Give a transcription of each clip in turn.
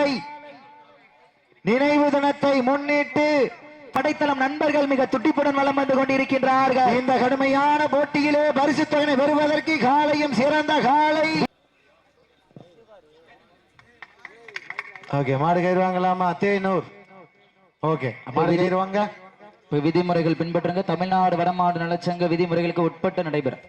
காலை நினைவு தினத்தை முன்னிட்டு படைத்தளம் நண்பர்கள் மிக துட்டிப்புடன் வலம் வந்து கொண்டிருக்கின்றார்கள். இந்த கடுமையான போட்டியிலே பரிசு தொகை பெறுவதற்கு காலையும் சிறந்த காலை. ஓகே மாடு கயிறு வாங்கலாமா? தேனூர். ஓகே மாடு கயிறு வாங்க. விதிமுறைகள் பின்பற்றுங்க. தமிழ்நாடு வடமாடு நலச்சங்க விதிமுறைகளுக்கு உட்பட்டு நடைபெறும்.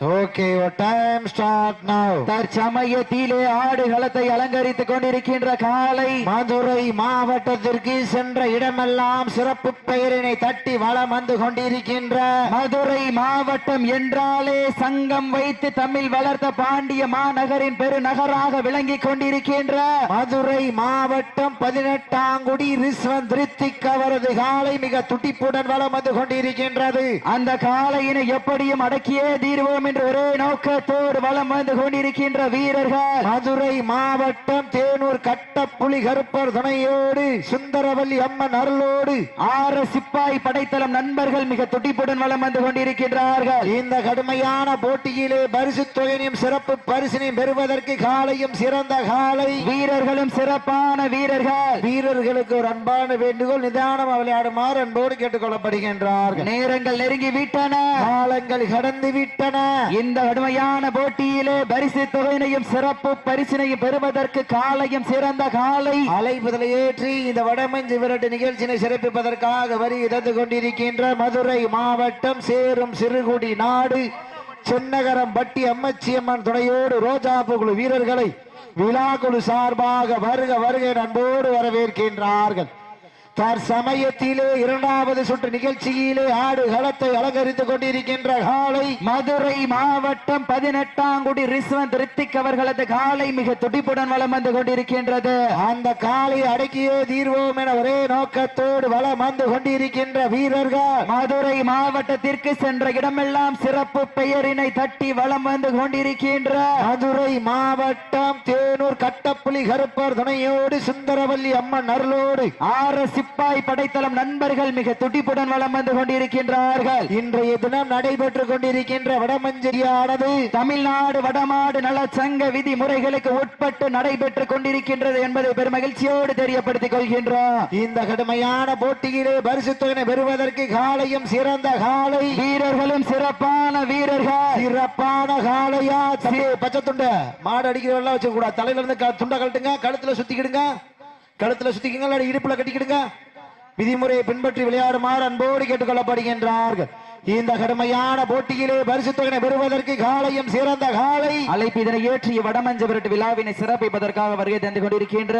ஓகே டைம் ஸ்டார்ட் நவ் தற்சமயத்திலே ஆடுகளத்தை அலங்கரித்துக் கொண்டிருக்கின்ற காலை மதுரை மாவட்டத்திற்கு சென்ற இடமெல்லாம் சிறப்பு பெயரினை தட்டி வளம் வந்து கொண்டிருக்கின்ற மதுரை மாவட்டம் என்றாலே சங்கம் வைத்து தமிழ் வளர்த்த பாண்டிய மாநகரின் பெருநகராக விளங்கிக் கொண்டிருக்கின்ற மதுரை மாவட்டம் பதினெட்டாங்குடி ரிஸ்வந்த் ரித்திக் அவரது காலை மிக துட்டிப்புடன் வளம் வந்து கொண்டிருக்கின்றது. அந்த காளையினை எப்படியும் அடக்கியே தீர்வோம் என்ற ஒரே நோக்கத்தோடு வலம் வந்து கொண்டிருக்கின்ற வீரர்கள். மதுரை மாவட்டம் தேனூர் கட்டப்புலி கருப்பர் துணையோடு சுந்தரவல்லி அம்மன் அருளோடு ஆறு சிப்பாய் படைத்தளம் நண்பர்கள் மிக துடிப்புடன் வளம் வந்து கொண்டிருக்கின்றார்கள். இந்த கடுமையான போட்டியிலே பரிசு தொகையினையும் சிறப்பு பரிசினையும் பெறுவதற்கு காலையும் சிறந்த காலை. வீரர்களும் சிறப்பான வீரர்கள். வீரர்களுக்கு ஒரு அன்பான வேண்டுகோள் நிதானம் விளையாடுமாறு அன்போடு கேட்டுக் கொள்ளப்படுகின்றார்கள் நேரங்கள் நெருங்கி விட்டன. காலங்கள் கடந்து விட்டன. இந்த கடுமையான போட்டியிலே பரிசு தொகையினையும் சிறப்பு பரிசினையும் பெறுவதற்கு காலையும் சிறந்த காலை. அழைப்புதலை ஏற்றி இந்த வடமஞ்சு விரட்டு நிகழ்ச்சியினை சிறப்பிப்பதற்காக வரி தந்து கொண்டிருக்கின்ற மதுரை மாவட்டம் சேரும் சிறுகுடி நாடு. சென்னகரம் பட்டி அம்மச்சி அம்மன் துணையோடு ரோஜாப்பு குழு வீரர்களை விழா குழு சார்பாக வருக வருக அன்போடு வரவேற்கின்றார்கள். தற்சமயத்திலே இரண்டாவது சுற்று நிகழ்ச்சியிலே ஆடு களத்தை அலங்கரித்துக் கொண்டிருக்கின்ற காலை மதுரை மாவட்டம் பதினெட்டாங்குடி ரிஸ்வந்த் ரித்திக் அவர்களது காலை மிக துடிப்புடன் வளம் வந்து கொண்டிருக்கின்றது. அந்த காலை அடக்கியே தீர்வோம் என ஒரே நோக்கத்தோடு வலம் வந்து கொண்டிருக்கின்ற வீரர்கள் மதுரை மாவட்டத்திற்கு சென்ற இடமெல்லாம் சிறப்பு பெயரினை தட்டி வலம் வந்து கொண்டிருக்கின்ற மதுரை மாவட்டம் தேனூர் கட்டப்புலி கருப்பர் துணையோடு சுந்தரவல்லி அம்மன் அருளோடு ஆறு சிப்பாய் படைத்தளம் நண்பர்கள் மிக துடிப்புடன் வளம் வந்து கொண்டிருக்கின்றார்கள். இன்றைய தினம் நடைபெற்றுக் கொண்டிருக்கின்ற வடமஞ்சரியானது தமிழ்நாடு வடமாடு நல சங்க விதிமுறைகளுக்கு உட்பட்டு நடைபெற்றுக் கொண்டிருக்கின்றது என்பதை பெருமகிழ்ச்சியோடு தெரியப்படுத்திக் கொள்கின்றோம். இந்த கடுமையான போட்டியிலே பரிசு தொகை பெறுவதற்கு காலையும் சிறந்த காலை. வீரர்களும் சிறப்பான வீரர்கள். சிறப்பான காலையா? பச்சை துண்டை. மாடு அடிக்கிறவெல்லாம் வச்சுக்கூடாது தலையில இருந்து க- துண்டை கழட்டுங்க கழுத்துல சுத்திக்கிடுங்க. கழுத்துல சுத்திக்கிங்க இல்லாட்டி இடுப்புல கட்டிக்கிடுங்க. விதிமுறையை பின்பற்றி விளையாடுமாறு அன்போடு கேட்டுக்கொள்ளப்படுகின்றார்கள். இந்த கடுமையான போட்டியிலே பரிசு தொகையை பெறுவதற்கு காலையும் சிறந்த காலை அழைப்பு இதனை ஏற்றிய வடமஞ்ச விரட்டு விழாவினை சிறப்பிப்பதற்காக வருகை தந்து கொண்டிருக்கின்ற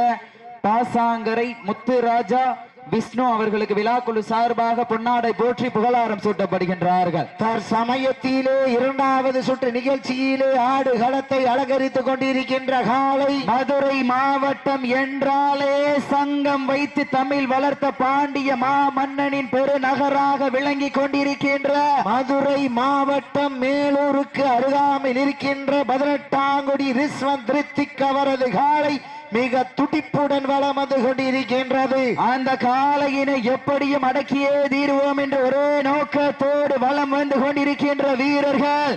பாசாங்கரை முத்துராஜா விஷ்ணு அவர்களுக்கு விழாக்குழு சார்பாக பொன்னாடை போற்றி புகழாரம் சூட்டப்படுகின்றார்கள். தற்சமயத்திலே இரண்டாவது சுற்று நிகழ்ச்சியிலே ஆடு களத்தை அலங்கரித்துக் கொண்டிருக்கின்ற காலை மதுரை மாவட்டம் என்றாலே சங்கம் வைத்து தமிழ் வளர்த்த பாண்டிய மா மன்னனின் பெருநகராக விளங்கிக் கொண்டிருக்கின்ற மதுரை மாவட்டம் மேலூருக்கு அருகாமையில் இருக்கின்ற பதினெட்டாங்குடி ரிஸ்வன் ரித்திக் அவரது காலை மிக துடிப்புடன் வளம் வந்து கொண்டிருக்கின்றது. அந்த காளையினை எப்படியும் அடக்கியே தீர்வோம் என்று ஒரே நோக்கத்தோடு வளம் வந்து கொண்டிருக்கின்ற வீரர்கள்.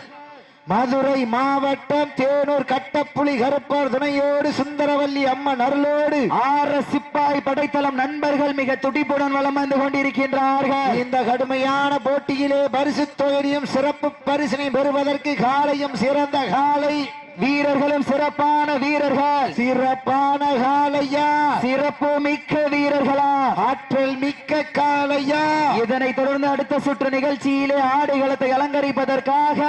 மதுரை மாவட்டம் தேனூர் கட்டப்புலி கருப்பார் துணையோடு சுந்தரவல்லி அம்மன் அருளோடு ஆறு சிப்பாய் படைத்தளம் நண்பர்கள் மிக துடிப்புடன் வளம் வந்து கொண்டிருக்கின்றார்கள். இந்த கடுமையான போட்டியிலே பரிசு தொகுதியும் சிறப்பு பரிசினை பெறுவதற்கு காலையும் சிறந்த காலை வீரர்களும் சிறப்பான வீரர்கள். சிறப்பான காலையா? சிறப்பு மிக்க வீரர்களா? ஆற்றல் மிக்க காலையா? இதனைத் தொடர்ந்து அடுத்த சுற்று நிகழ்ச்சியிலே ஆடுகளத்தை அலங்கரிப்பதற்காக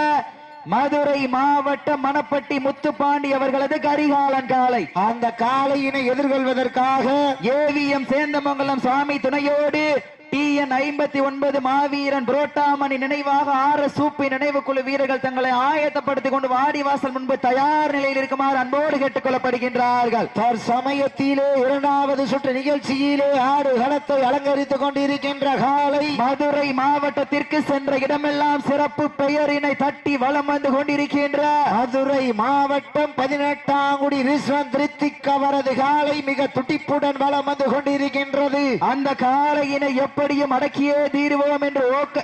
மதுரை மாவட்டம் மணப்பட்டி முத்துப்பாண்டி அவர்களது கரிகாலன் காலை அந்த காளையினை எதிர்கொள்வதற்காக ஏவிஎம் சேந்தமங்கலம் சுவாமி துணையோடு டிஎன் ஐம்பத்தி ஒன்பது மாவீரன் புரோட்டாமணி நினைவாக ஆறு சூப்பி நினைவு குழு வீரர்கள் தங்களை ஆயத்தப்படுத்திக் கொண்டு வாடிவாசல் முன்பு தயார் நிலையில் இருக்குமாறு அன்போடு கேட்டுக் கொள்ளப்படுகின்றார்கள் தற்சமயத்திலே இரண்டாவது சுற்று நிகழ்ச்சியிலே ஆடு களத்தை அலங்கரித்துக் கொண்டிருக்கின்ற காலை மதுரை மாவட்டத்திற்கு சென்ற இடமெல்லாம் சிறப்பு பெயரினை தட்டி வலம் வந்து கொண்டிருக்கின்ற மதுரை மாவட்டம் பதினெட்டாங்குடி ரிஸ்வந்த் ரித்திக் அவரது காலை மிக துடிப்புடன் வலம் வந்து கொண்டிருக்கின்றது. அந்த காளையினை எப்படியும் அடக்கியே தீருவோம் என்று ஓக்க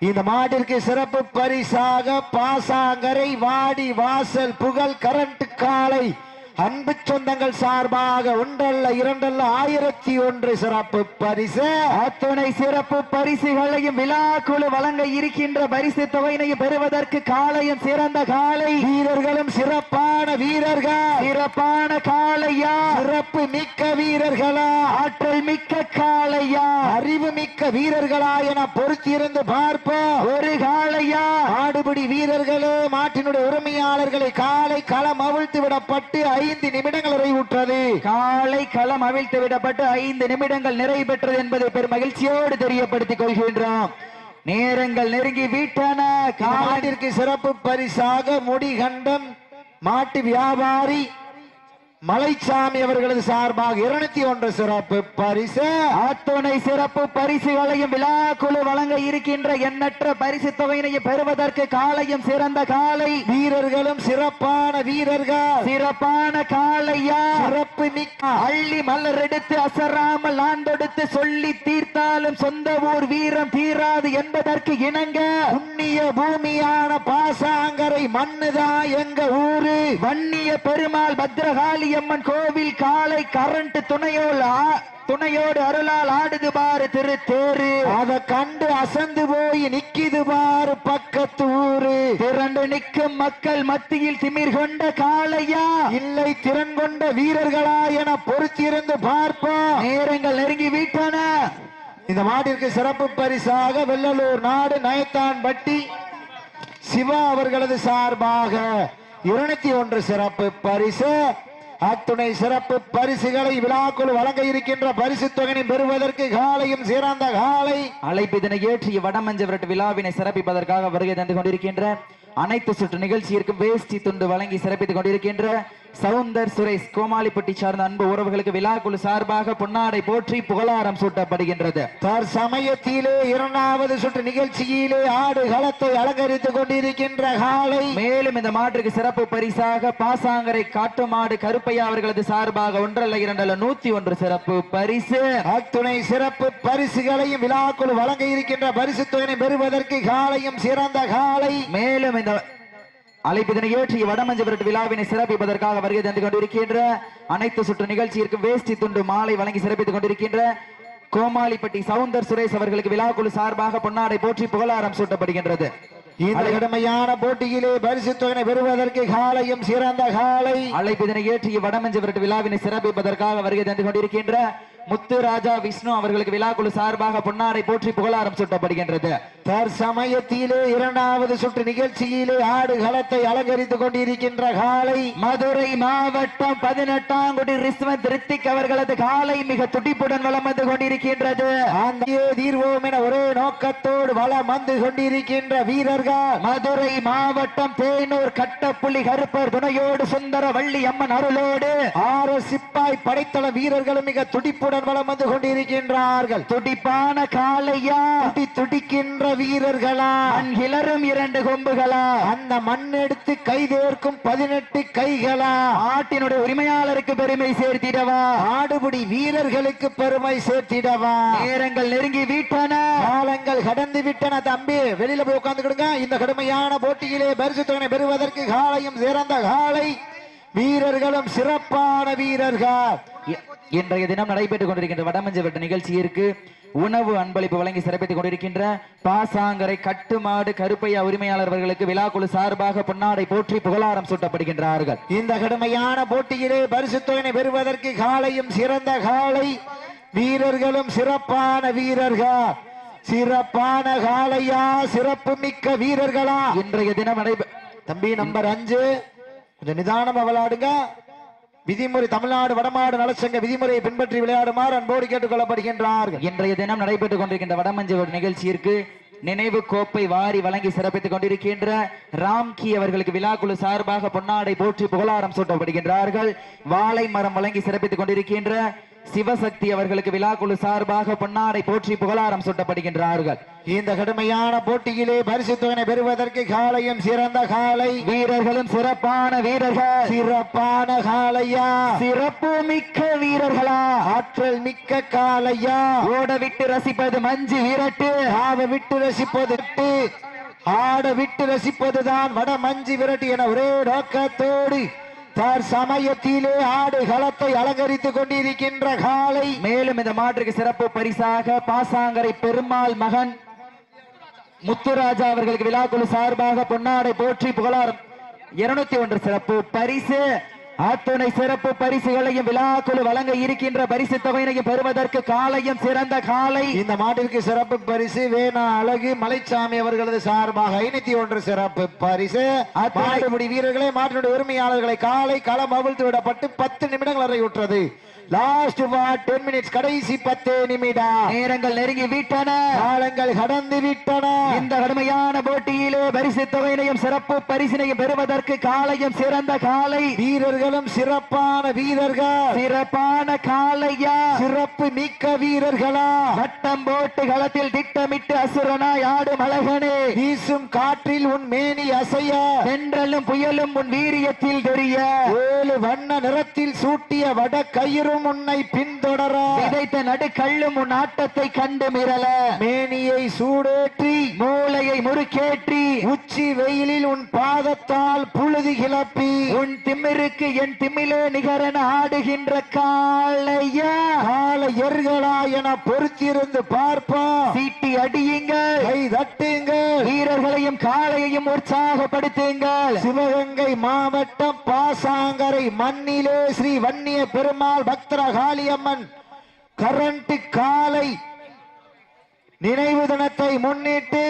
இந்த மாட்டிற்கு சிறப்பு பரிசாக பாசாங்கரை வாடி வாசல் புகழ் கரண்ட் காலை அன்பு சொந்தங்கள் சார்பாக ஒன்றல்ல இரண்டல்ல ஆயிரத்தி ஒன்று சிறப்பு பரிசு. அத்துணை சிறப்பு பரிசுகளையும் விழா குழு வழங்க இருக்கின்ற பரிசு தொகையினையும் பெறுவதற்கு காலையும் சிறந்த காலை. வீரர்களும் சிறப்பான வீரர்கள். சிறப்பான காளையா. சிறப்பு மிக்க வீரர்களா. ஆற்றல் மிக்க காளையா. அறிவு மிக்க வீரர்களா என பொறுத்திருந்து பார்ப்போம். ஒரு காளையா. ஆடுபிடி வீரர்களே மாட்டினுடைய உரிமையாளர்களை காலை களம் அவிழ்த்து விடப்பட்டு ஐந்து நிமிடங்கள் நிறைவுற்றது. காலை களம் அவிழ்த்து விடப்பட்டு ஐந்து நிமிடங்கள் நிறைவு பெற்றது என்பதை பெரும் மகிழ்ச்சியோடு தெரியப்படுத்திக் கொள்கின்றோம். நேரங்கள் நெருங்கி விட்டன. காலை மாட்டிற்கு சிறப்பு பரிசாக முடிகண்டம் மாட்டு வியாபாரி மலைச்சாமி அவர்களது சார்பாக இருநூத்தி ஒன்று சிறப்பு பரிசு. அத்துணை சிறப்பு பரிசுகளையும் விழா குழு வழங்க இருக்கின்ற எண்ணற்ற பரிசு தொகையினையும் பெறுவதற்கு காலையும் சிறந்த காலை. வீரர்களும் சிறப்பான வீரர்கள். சிறப்பான காலையா சிறப்பு மிக்க அள்ளி மலர் எடுத்து அசராமல் ஆண்டெடுத்து சொல்லி தீர்த்தாலும் சொந்த ஊர் வீரம் தீராது என்பதற்கு இணங்க புண்ணிய பூமியான பாசாங்கரை மண்ணுதான் எங்க ஊரு. வன்னிய பெருமாள் பத்ரகாளி அம்மன் கோவில் காலை கரண்ட் துணையோடு துணையோடு அருளால் ஆடுது பாரு திரு தேரு அத கண்டு அசந்து போய் நிக்கிது பாரு பக்கத்து ஊரு. திரண்டு நிற்கும் மக்கள் மத்தியில் திமிர் கொண்ட காளையா? இல்லை திறன் கொண்ட வீரர்களா என பொறுத்திருந்து பார்ப்போம். நேரங்கள் நெருங்கி விட்டன. இந்த மாட்டிற்கு சிறப்பு பரிசாக வெள்ளலூர் நாடு நயத்தான் பட்டி சிவா அவர்களது சார்பாக இருநூத்தி ஒன்று சிறப்பு பரிசு. அத்துணை சிறப்பு பரிசுகளை விழாக்குள் வழங்க இருக்கின்ற பரிசு தொகையை பெறுவதற்கு காலையும் சிறந்த காலை. அழைப்பிதனை ஏற்றிய வடமஞ்சவரட்டு விழாவினை சிறப்பிப்பதற்காக வருகை தந்து கொண்டிருக்கின்ற அனைத்து சுற்று நிகழ்ச்சியிற்கும் வேஷ்டி துண்டு வழங்கி சிறப்பித்துக் கொண்டிருக்கின்ற சவுந்தர் சுரேஷ் கோமாளிப்பட்டி சார்ந்த அன்பு உறவுகளுக்கு விழாக்குழு சார்பாக பொன்னாடை போற்றி புகழாரம் சூட்டப்படுகின்றது. தற்சமயத்திலே இரண்டாவது சுற்று நிகழ்ச்சியிலே ஆடு களத்தை அலங்கரித்துக் கொண்டிருக்கின்ற காலை. மேலும் இந்த மாற்றுக்கு சிறப்பு பரிசாக பாசாங்கரை காட்டுமாடு கருப்பையா அவர்களது சார்பாக ஒன்றல்ல இரண்டல்ல நூத்தி ஒன்று சிறப்பு பரிசு. அத்துணை சிறப்பு பரிசுகளையும் விழாக்குள் வழங்க இருக்கின்ற பரிசு தொகையை பெறுவதற்கு காலையும் சிறந்த காலை. மேலும் இந்த அழைப்பிதனை ஏற்றிய வடமஞ்ச விரட்டு விழாவினை சிறப்பிப்பதற்காக வருகை தந்து கொண்டிருக்கின்ற அனைத்து சுற்று நிகழ்ச்சியிற்கும் வேஷ்டி துண்டு மாலை வழங்கி சிறப்பித்துக் கொண்டிருக்கின்ற கோமாளிப்பட்டி சவுந்தர் சுரேஷ் அவர்களுக்கு விழாக்குழு சார்பாக பொன்னாடை போற்றி புகழாரம் சூட்டப்படுகின்றது. இந்த கடுமையான போட்டியிலே பரிசு தொகையை பெறுவதற்கு காலையும் சிறந்த காலை. அழைப்பிதனை ஏற்றிய வடமஞ்ச விரட்டு விழாவினை சிறப்பிப்பதற்காக வருகை தந்து கொண்டிருக்கின்ற முத்து ராஜா விஷ்ணு அவர்களுக்கு விழாக்குழு சார்பாக பொன்னாரை போற்றி புகழாரம் சூட்டப்படுகின்றது. தற்சமயத்திலே இரண்டாவது சுற்று நிகழ்ச்சியிலே ஆடு களத்தை அலங்கரித்துக் கொண்டிருக்கின்ற காலை மதுரை மாவட்டம் பதினெட்டாம் குடி ரிஸ்வந்த் ரித்திக் அவர்களது காலை மிக துடிப்புடன் வளம் வந்து கொண்டிருக்கின்றது. அந்த தீர்வோம் என ஒரே நோக்கத்தோடு வளம் வந்து கொண்டிருக்கின்ற வீரர்கள். மதுரை மாவட்டம் தேனூர் கட்டப்புள்ளி கருப்பர் துணையோடு சுந்தர வள்ளி அம்மன் அருளோடு ஆறு சிப்பாய் படைத்தள வீரர்களும் மிக துடிப்புடன் வளம் வந்து கொண்டிருக்கின்றார்கள். துடிப்பான காலையா துடி துடிக்கின்ற வீரர்களா? கிளறும் இரண்டு கொம்புகளா? அந்த மண் எடுத்து கைதேர்க்கும் பதினெட்டு கைகளா? ஆட்டினுடைய உரிமையாளருக்கு பெருமை சேர்த்திடவா? ஆடுபடி வீரர்களுக்கு பெருமை சேர்த்திடவா? நேரங்கள் நெருங்கி விட்டன. காலங்கள் கடந்து விட்டன. தம்பி வெளியில போய் உட்கார்ந்துக்கிடுங்க. இந்த கடுமையான போட்டியிலே பரிசு தொகை பெறுவதற்கு காலையும் சிறந்த காலை வீரர்களும் சிறப்பான வீரர்கள். இன்றைய தினம் நடைபெற்றுக் கொண்டிருக்கின்ற வடமஞ்ச வெட்ட நிகழ்ச்சியிற்கு உணவு அன்பளிப்பு வழங்கி சிறப்பித்துக் கொண்டிருக்கின்ற பாசாங்கரை கட்டுமாடு கருப்பையா உரிமையாளர் அவர்களுக்கு விழாக்குழு சார்பாக பொன்னாடை போற்றி புகழாரம் சூட்டப்படுகின்றார்கள். இந்த கடுமையான போட்டியிலே பரிசு தொகையினை பெறுவதற்கு காலையும் சிறந்த காலை. வீரர்களும் சிறப்பான வீரர்கள். சிறப்பான காலையா? சிறப்பு மிக்க வீரர்களா? இன்றைய தினம் நடைபெ தம்பி நம்பர் அஞ்சு. கொஞ்சம் நிதானமா விளையாடுங்க. விதிமுறை தமிழ்நாடு வடமாடு நலச்சங்க விதிமுறையை பின்பற்றி விளையாடுமாறு அன்போடு கேட்டுக்கொள்ளப்படுகின்றார்கள். இன்றைய தினம் நடைபெற்றுக் கொண்டிருக்கின்ற வடமஞ்ச ஒரு நிகழ்ச்சியிற்கு நினைவு கோப்பை வாரி வழங்கி சிறப்பித்துக் கொண்டிருக்கின்ற ராம்கி அவர்களுக்கு விழாக்குழு சார்பாக பொன்னாடை போற்றி புகழாரம் சூட்டப்படுகின்றார்கள். வாழை மரம் வழங்கி சிறப்பித்துக் கொண்டிருக்கின்ற சிவசக்தி அவர்களுக்கு விழாக்குழு சார்பாக பொன்னாடை போற்றி புகழாரம் சூட்டப்படுகின்றார்கள். இந்த கடுமையான போட்டியிலே பரிசு தொகை பெறுவதற்கு காலையும் சிறந்த காலை. வீரர்களும் சிறப்பான வீரர்கள். சிறப்பான காலையா? சிறப்பு மிக்க வீரர்களா? ஆற்றல் மிக்க காலையா? ஓட விட்டு ரசிப்பது மஞ்சு விரட்டு. ஆவ விட்டு ரசிப்பது ஆட விட்டு ரசிப்பதுதான் வட மஞ்சு விரட்டு என ஒரே நோக்கத்தோடு தார் சமயத்திலே ஆடு களத்தை அலங்கரித்துக் கொண்டிருக்கின்ற காலை மேலும் இந்த மாற்றுக்கு சிறப்பு பரிசாக பாசாங்கரை பெருமாள் மகன் முத்துராஜா அவர்களுக்கு விழாக்குழு சார்பாக பொன்னாடை போற்றி புகழாரம். இருநூத்தி ஒன்று சிறப்பு பரிசு. அத்துணை சிறப்பு பரிசுகளையும் விழாக்குழு வழங்க இருக்கின்ற பரிசு தொகையினையும் பெறுவதற்கு காலையும் சிறந்த காலை. இந்த மாட்டிற்கு சிறப்பு பரிசு வேணா அழகு மலைச்சாமி அவர்களது சார்பாக ஐநூத்தி ஒன்று சிறப்பு பரிசு. வீரர்களே மாட்டினுடைய உரிமையாளர்களை காலை களம் அவிழ்த்து விடப்பட்டு பத்து நிமிடங்கள் வரை உற்றது. லாஸ்ட் டென் மினிட்ஸ் கடைசி பத்து நிமிடம். நேரங்கள் நெருங்கி விட்டன. காலங்கள் கடந்து விட்டன. இந்த கடுமையான போட்டியிலே பரிசு தொகையினையும் சிறப்பு பரிசினையும் பெறுவதற்கு காலையும் சிறந்த காலை. வீரர்களும் சிறப்பான வீரர்கள். சிறப்பான காலையா சிறப்பு மிக்க வீரர்களா. வட்டம் போட்டு களத்தில் திட்டமிட்டு அசுரனாய் ஆடும் அழகனே. வீசும் காற்றில் உன் மேனி அசைய. தென்றலும் புயலும் உன் வீரியத்தில் தெரிய. ஏழு வண்ண நிறத்தில் சூட்டிய வட கயிறும் உன்னை பின்தொடர. விதைத்த நடுக்கல்லும் உன் ஆட்டத்தை கண்டு மிரள. மேனியை சூடேற்றி. மூளையை முறுக்கேற்றி. உச்சி வெயிலில் உன் பாதத்தால் புழுதி கிளப்பி. உன் திமிருக்கு என் திமிலே நிகரன் ஆடுகின்ற காளையா? காளையர்களா என பொறுத்திருந்து பார்ப்போம் சீட்டி அடியுங்கள். கை தட்டுங்கள். வீரர்களையும் காளையையும் உற்சாகப்படுத்துங்கள். சிவகங்கை மாவட்டம் பாசாங்கரை மண்ணிலே ஸ்ரீ வன்னிய பெருமாள் பக்தர காளியம்மன் கரண்ட் காலை நினைவு தினத்தை முன்னிட்டு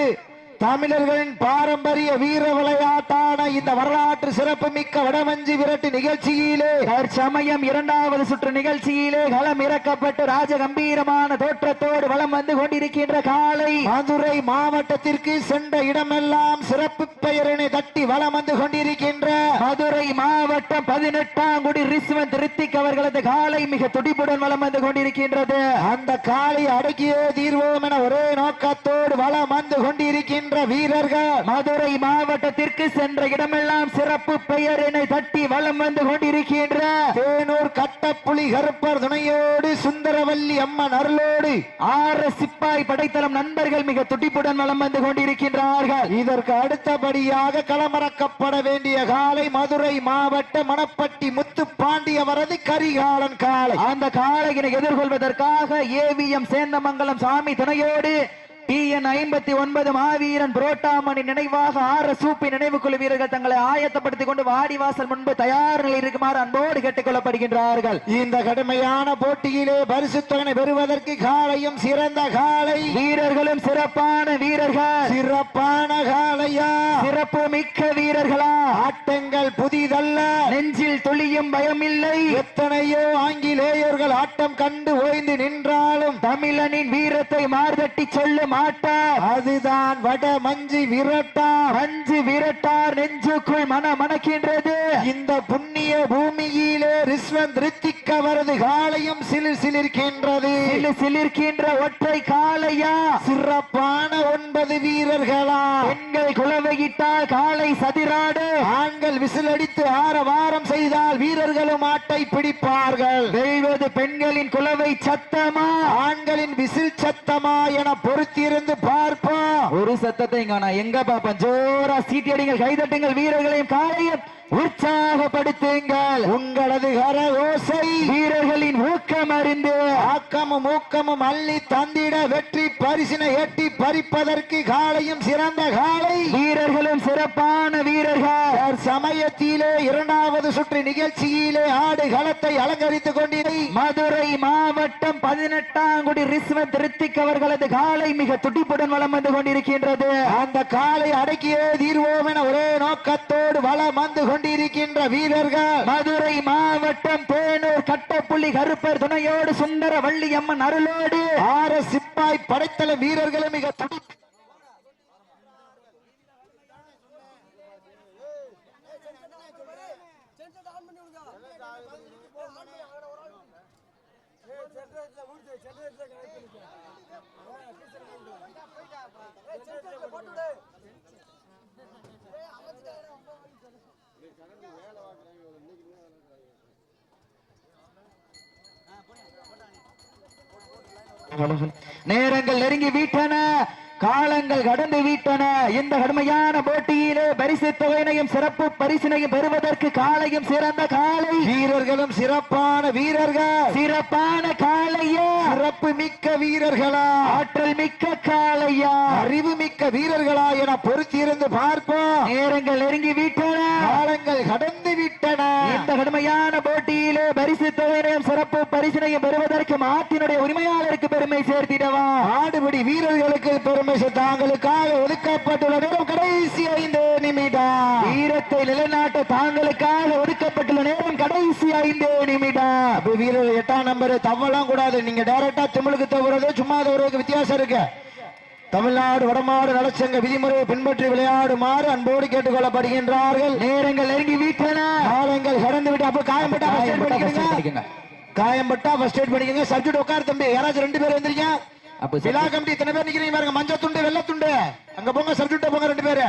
தமிழர்களின் பாரம்பரிய வீர விளையாட்டான இந்த வரலாற்று சிறப்புமிக்க வடமஞ்சி விரட்டு நிகழ்ச்சியிலே தற்சமயம் இரண்டாவது சுற்று நிகழ்ச்சியிலே களம் இறக்கப்பட்டு ராஜ கம்பீரமான தோற்றத்தோடு வலம் வந்து கொண்டிருக்கின்ற காலை மதுரை மாவட்டத்திற்கு சென்ற இடமெல்லாம் சிறப்பு பெயரினை தட்டி வலம் வந்து கொண்டிருக்கின்ற மதுரை மாவட்டம் பதினெட்டாம் குடி ரிஸ்வந்த் ரித்திக் அவர்களது காலை மிக துடிப்புடன் வலம் வந்து கொண்டிருக்கின்றது. அந்த காலை அடக்கியே தீர்வோம் என ஒரே நோக்கத்தோடு வலம் வந்து கொண்டிருக்கின்ற வீரர்கள் மதுரை மாவட்டத்திற்கு சென்ற இடமெல்லாம் சிறப்பு பெயரினை தட்டி வலம் வந்து கொண்டிருக்கின்ற தேனூர் கட்டப்புலி கருப்பர் துணையோடு சுந்தரவல்லி அம்மன் அருளோடு ஆறு சிப்பாய் படைத்தளம் நண்பர்கள் மிக துடிப்புடன் வலம் வந்து கொண்டிருக்கின்றார்கள். இதற்கு அடுத்தபடியாக களமிறக்கப்பட வேண்டிய காலை மதுரை மாவட்ட மணப்பட்டி முத்து பாண்டியவரது கரிகாலன் காலை அந்த காலையினை எதிர்கொள்வதற்காக ஏவிஎம் சேந்தமங்கலம் சாமி துணையோடு டிஎன் ஐம்பத்தி ஒன்பது மாவீரன் புரோட்டாமணி நினைவாக ஆர் சூப்பி நினைவு குழு வீரர்கள் தங்களை ஆயத்தப்படுத்திக் கொண்டு வாடிவாசல் முன்பு தயார் நிலையில் இருக்குமாறு அன்போடு கேட்டுக் கொள்ளப்படுகின்றார்கள் இந்த கடுமையான போட்டியிலே பரிசு தொகை பெறுவதற்கு காலையும் சிறந்த காலை. வீரர்களும் சிறப்பான வீரர்கள். சிறப்பான காலையா? சிறப்பு மிக்க வீரர்களா? ஆட்டங்கள் புதிதல்ல. நெஞ்சில் துளியும் பயமில்லை. எத்தனையோ ஆங்கிலேயர்கள் ஆட்டம் கண்டு ஓய்ந்து நின்றாலும் தமிழனின் வீரத்தை மார்தட்டி சொல்லும் ஆட்டம் அதுதான் வட மஞ்சு விரட்டா. மஞ்சு விரட்டார் நெஞ்சுக்குள் மன மணக்கின்றது. இந்த புண்ணிய பூமியிலே ரிஸ்வந்த் ரித்திக் அவரது காலையும் சிலிர் சிலிர்க்கின்றது. சிலு சிலிர்க்கின்ற ஒற்றை காளையா? சிறப்பான ஒன்பது வீரர்களா? பெண்கள் குலவையிட்டால் காளை சதிராடு. ஆண்கள் விசிலடித்து ஆரவாரம் செய்தால் வீரர்களும் ஆட்டை பிடிப்பார்கள். வெல்வது பெண்களின் குலவை சத்தமா? ஆண்களின் விசில் சத்தமா என பொறுத்திருந்து பார்ப்போம். ஒரு சத்தத்தை நான் எங்க பாப்பேன் ஜோரா சீட்டியடிங்கள் கைதட்டுங்கள் வீரர்களையும் காளையும் உற்சாகப்படுத்துங்கள். உங்களது கர ஓசை வீரர்களின் ஊக்கம் அறிந்து ஆக்கமும் ஊக்கமும் அள்ளி தந்திட வெற்றி பரிசினை எட்டி பறிப்பதற்கு காலையும் சிறந்த காலை வீரர்களும் சிறப்பான வீரர்கள். சமயத்திலே இரண்டாவது சுற்று நிகழ்ச்சியிலே ஆடு களத்தை அலங்கரித்துக் கொண்டிருந்த மதுரை மாவட்டம் பதினெட்டாம் குடி ரிஸ்வந்த் ரித்திக் அவர்களது காலை மிக துடிப்புடன் வலம் வந்து கொண்டிருக்கின்றது. அந்த காலை அடக்கியே தீர்வோம் என ஒரே நோக்கத்தோடு வலம் வந்து கொண்டிருக்கின்ற வீரர்கள். மதுரை மாவட்டம் தேனூர் கட்டப்புள்ளி கருப்பர் துணையோடு சுந்தர வள்ளி அம்மன் அருளோடு ஆறு சிப்பாய் படைத்தல வீரர்களை மிக துடி நேரங்கள் நெருங்கி விட்டன. காலங்கள் கடந்து விட்டன. இந்த கடுமையான போட்டியிலே பரிசு தொகையினையும் சிறப்பு பரிசினையும் பெறுவதற்கு காலையும் சிறந்த காலை. வீரர்களும் சிறப்பான வீரர்கள். சிறப்பான காளையா சிறப்பு மிக்க வீரர்களா? ஆற்றல் மிக்க காளையா அறிவு மிக்க வீரர்களா என பொறுத்திருந்து பார்ப்போம். நேரங்கள் நெருங்கி விட்டன. காலங்கள் கடந்து விட்டன. இந்த கடுமையான போட்டியிலே பரிசு தொகையினையும் சிறப்பு பரிசினையும் பெறுவதற்கு மாட்டினுடைய உரிமையாளருக்கு பெருமை சேர்த்திடவா? ஆடுபடி வீரர்களுக்கு பெருமை சேர்த்து தாங்களுக்காக ஒதுக்கப்பட்டுள்ள நேரம் கடைசி ஐந்து நிமிடம். வீரத்தை நிலைநாட்ட தாங்களுக்காக ஒதுக்கப்பட்டுள்ள நேரம் கடைசி ஐந்து நிமிடம். வீரர் எட்டாம் நம்பர் தவலாம் கூடாது. நீங்க டைரக்டா தமிழுக்கு தவறது சும்மா தவறதுக்கு வித்தியாசம் இருக்கு. தமிழ்நாடு வடமாடு நலச்சங்க விதிமுறையை பின்பற்றி விளையாடுமாறு அன்போடு கேட்டுக்கொள்ளப்படுகின்றார்கள். நேரங்கள் நெருங்கி விட்டன காலங்கள் கடந்து விட்டு அப்ப காயம்பட்டா காயம்பட்டா ஃபர்ஸ்ட் எய்ட் பண்ணிக்கங்க. சப்ஜெக்ட் உட்கார் தம்பி. யாராச்சும் ரெண்டு பேர் வந்திருக்கீங்க? விழா கமிட்டி இத்தனை பேர் நிக்கிறீங்க பாருங்க. மஞ்சள் துண்டு வெள்ளை துண்டு. அங்க போங்க சப்ஜெக்ட் போங்க ரெண்டு பேரு.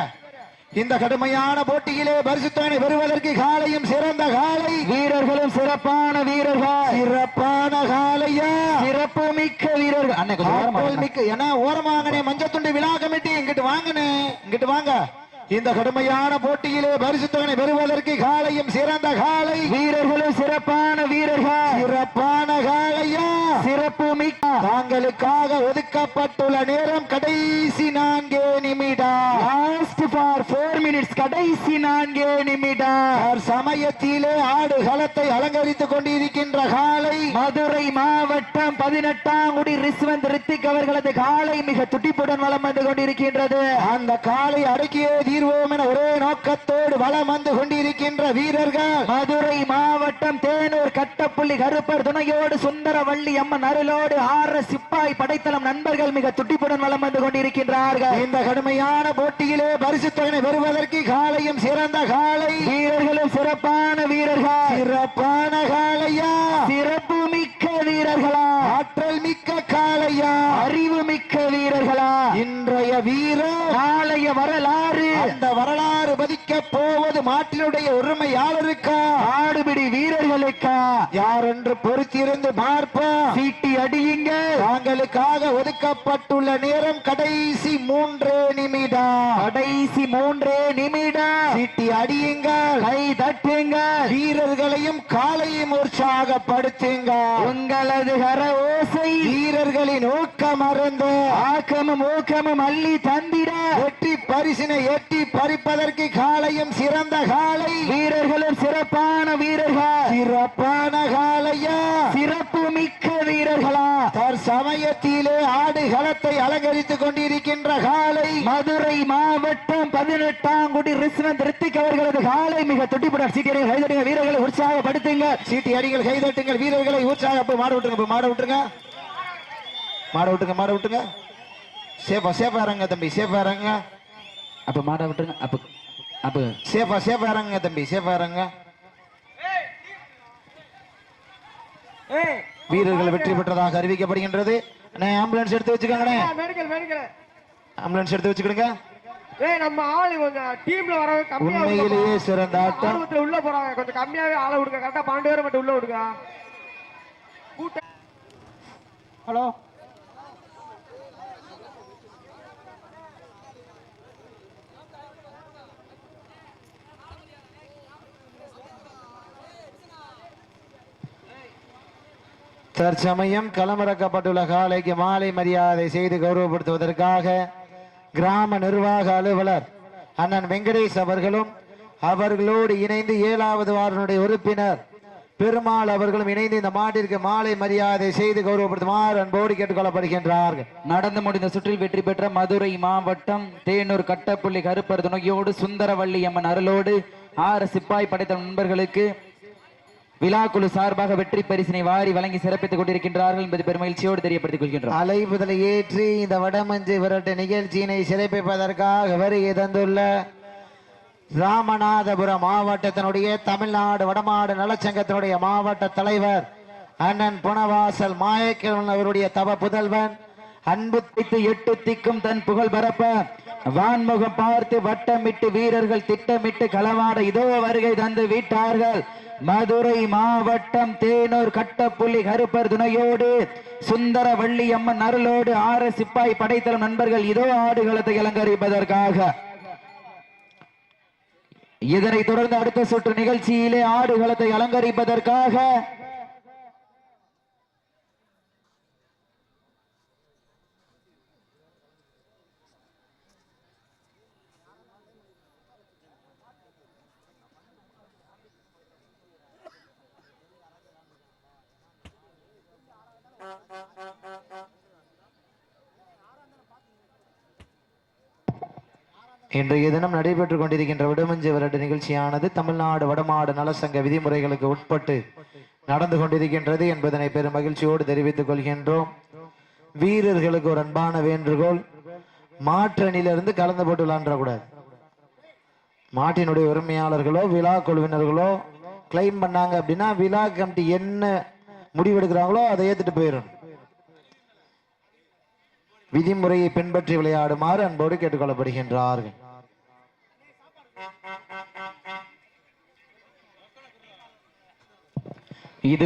இந்த கடுமையான போட்டியிலே பரிசுத்தவனை பெறுவதற்கு காலையும் சிறந்த காலை. வீரர்களும் சிறப்பான வீரர்கள். சிறப்பான காலையா? சிறப்பு மிக்க வீரர்கள். வாங்க. மிக்க ஏன்னா ஓரமாங்கனே மஞ்சள் துண்டு விழா கமிட்டி இங்கிட்டு வாங்கனே இங்கிட்டு வாங்க. இந்த கடுமையான போட்டியிலே பரிசுத்தவனை பெறுவதற்கு காலையும் சிறந்த காலை. வீரர்களும் சிறப்பான வீரர்கள். சிறப்பான காலையா? சிறப்பு மிக்க. தாங்களுக்காக ஒதுக்கப்பட்டுள்ள நேரம் கடைசி நான்கே நிமிடம். லாஸ்ட் ஃபார் மினிட்ஸ் கடைசி நான்கே நிமிடம். சமயத்திலே ஆடு களத்தை அலங்கரித்துக் கொண்டிருக்கின்ற காலை. மதுரை மாவட்டம் பதினெட்டாம் குடி ரிஸ்வந்த் ரித்திக் அவர்களது காலை மிக துடிப்புடன் வலம் வந்து கொண்டிருக்கின்றது. அந்த காலை அடக்கியே தீர்வோம் என ஒரே நோக்கத்தோடு வலம் வந்து கொண்டிருக்கின்ற வீரர்கள். மதுரை மாவட்டம் தேனூர் கட்டப்புள்ளி கருப்பர் துணையோடு சுந்தரவள்ளி அம்மன் அருளோடு ஆற சிப்பாய் படைத்தளம் நண்பர்கள் மிக துட்டிப்புடன் வளம் வந்து கொண்டிருக்கின்றார்கள். இந்த கடுமையான போட்டியிலே பரிசு தொகை பெறுவதற்கு காலையும் சிறந்த காலை. வீரர்களும் சிறப்பான வீரர்கள். சிறப்பான காலையா? சிறப்பு மிக்க வீரர்களா? ஆற்றல் மிக்க காலையா? அறிவு மிக்க வீரர்களா? இன்றைய வீரர் நாளைய வரலாறு அந்த வரலாறு போவது மாட்டினுடைய உரிமையாளருக்கா ஆடுபிடி வீரர்களுக்கா? யார் என்று பொறுத்திருந்து பார்ப்போம். சீட்டி அடியுங்க. தாங்களுக்காக ஒதுக்கப்பட்டுள்ள நேரம் கடைசி மூன்று நிமிடம் கடைசி மூன்றே நிமிடம் சீட்டி அடியுங்கள் கை தட்டுங்க. வீரர்களையும் காலையும் உற்சாகப்படுத்துங்க உங்களது கர ஓசை. வீரர்களின் ஊக்கம் அருந்து. ஆக்கமும் ஊக்கமும் அள்ளி தந்திட. வெற்றி பரிசினை எட்டி பறிப்பதற்கு காலையும் சிறந்த காலை வீரர்களும் சிறப்பான வீரர்கள். சிறப்பான காலையா சிறப்பு மிக்க வீரர்களா. தற்சமயத்திலே ஆடு களத்தை அலங்கரித்துக் கொண்டிருக்கின்ற காலை மதுரை மாவட்டம் பதினெட்டாம் குடி ரிஸ்வந்த் ரித்திக் அவர்களது காலை மிக துடிப்புடன் சீட்டியடிகள் கைதடிங்க வீரர்களை உற்சாகப்படுத்துங்க சீட்டி அடிகள் கைதட்டுங்கள் வீரர்களை உற்சாக மாட விட்டுருங்க மாட விட்டுருங்க. மாட விட்டுங்க மாட விட்டுங்க சேஃபா சேஃபா இறங்க தம்பி சேஃபா இறங்க. அப்ப மாட விட்டுருங்க. அப்ப அப்ப சேஃபா சேஃபா இறங்க தம்பி சேஃபா இறங்க வீரர்கள் வெற்றி பெற்றதாக அறிவிக்கப்படுகின்றது. அண்ணே ஆம்புலன்ஸ் எடுத்து வச்சுக்கோங்கண்ணே. ஆம்புலன்ஸ் எடுத்து வச்சுக்கிடுங்க. ஏய் நம்ம ஆளு கொஞ்சம் டீம்ல வர கம்மியா உண்மையிலேயே சிறந்த ஆட்டம். உள்ள போறாங்க. கொஞ்சம் கம்மியாவே ஆளை விடுங்க. கரெக்டா பன்னெண்டு பேரை மட்டும் உள்ள விடுங்க. ஹலோ? தற்சமயம் களமிறக்கப்பட்டுள்ள காலைக்கு மாலை மரியாதை செய்து கௌரவப்படுத்துவதற்காக கிராம நிர்வாக அலுவலர் அண்ணன் வெங்கடேஷ் அவர்களும் அவர்களோடு இணைந்து ஏழாவது வாரனுடைய உறுப்பினர் பெருமாள் அவர்களும் இணைந்து இந்த மாட்டிற்கு மாலை மரியாதை செய்து கௌரவப்படுத்துமாறு அன்போடு கேட்டுக்கொள்ளப்படுகின்றார்கள். நடந்து முடிந்த சுற்றில் வெற்றி பெற்ற மதுரை மாவட்டம் தேனூர் கட்டப்புள்ளி கருப்பர் துணையோடு சுந்தரவள்ளி அம்மன் அருளோடு ஆறு சிப்பாய் படைத்த நண்பர்களுக்கு விழாக்குழு சார்பாக வெற்றி பரிசினை வாரி வழங்கி சிறப்பித்துக் கொண்டிருக்கின்றார்கள் என்பது பெருமகிழ்ச்சியோடு தெரியப்படுத்திக் கொள்கின்றோம் அலைப்புதலை ஏற்றி இந்த வடமஞ்சு விரட்டு நிகழ்ச்சியினை சிறப்பிப்பதற்காக வருகை தந்துள்ள ராமநாதபுரம் மாவட்டத்தினுடைய தமிழ்நாடு வடமாடு நலச்சங்கத்தினுடைய மாவட்ட தலைவர் அண்ணன் புனவாசல் மாயக்கிழன் அவருடைய தவ புதல்வன் அன்பு தித்து எட்டு திக்கும் தன் புகழ் பரப்ப வான்முகம் பார்த்து வட்டமிட்டு வீரர்கள் திட்டமிட்டு களவாட இதோ வருகை தந்து விட்டார்கள். மதுரை மாவட்டம் தேனூர் கட்டப்புள்ளி கருப்பர் துணையோடு சுந்தர வள்ளி அம்மன் அருளோடு ஆர சிப்பாய் படைத்தலும் நண்பர்கள் இதோ ஆடுகளத்தை அலங்கரிப்பதற்காக. இதனைத் தொடர்ந்து அடுத்த சுற்று நிகழ்ச்சியிலே ஆடுகளத்தை அலங்கரிப்பதற்காக இன்றைய தினம் நடைபெற்றுக் கொண்டிருக்கின்ற விடுமஞ்சி விரட்டு நிகழ்ச்சியானது தமிழ்நாடு வடமாடு நலசங்க விதிமுறைகளுக்கு உட்பட்டு நடந்து கொண்டிருக்கின்றது என்பதனை பெரும் மகிழ்ச்சியோடு தெரிவித்துக் கொள்கின்றோம். வீரர்களுக்கு ஒரு அன்பான வேண்டுகோள். மாற்றணியிலிருந்து கலந்து போட்டு விளாண்டக்கூடாது மாட்டினுடைய உரிமையாளர்களோ விழா குழுவினர்களோ கிளைம் பண்ணாங்க அப்படின்னா விழா கமிட்டி என்ன முடிவெடுக்கிறாங்களோ அதை ஏத்துட்டு போயிடும் விதிமுறையை பின்பற்றி விளையாடுமாறு அன்போடு கேட்டுக்கொள்ளப்படுகின்றார்கள். இது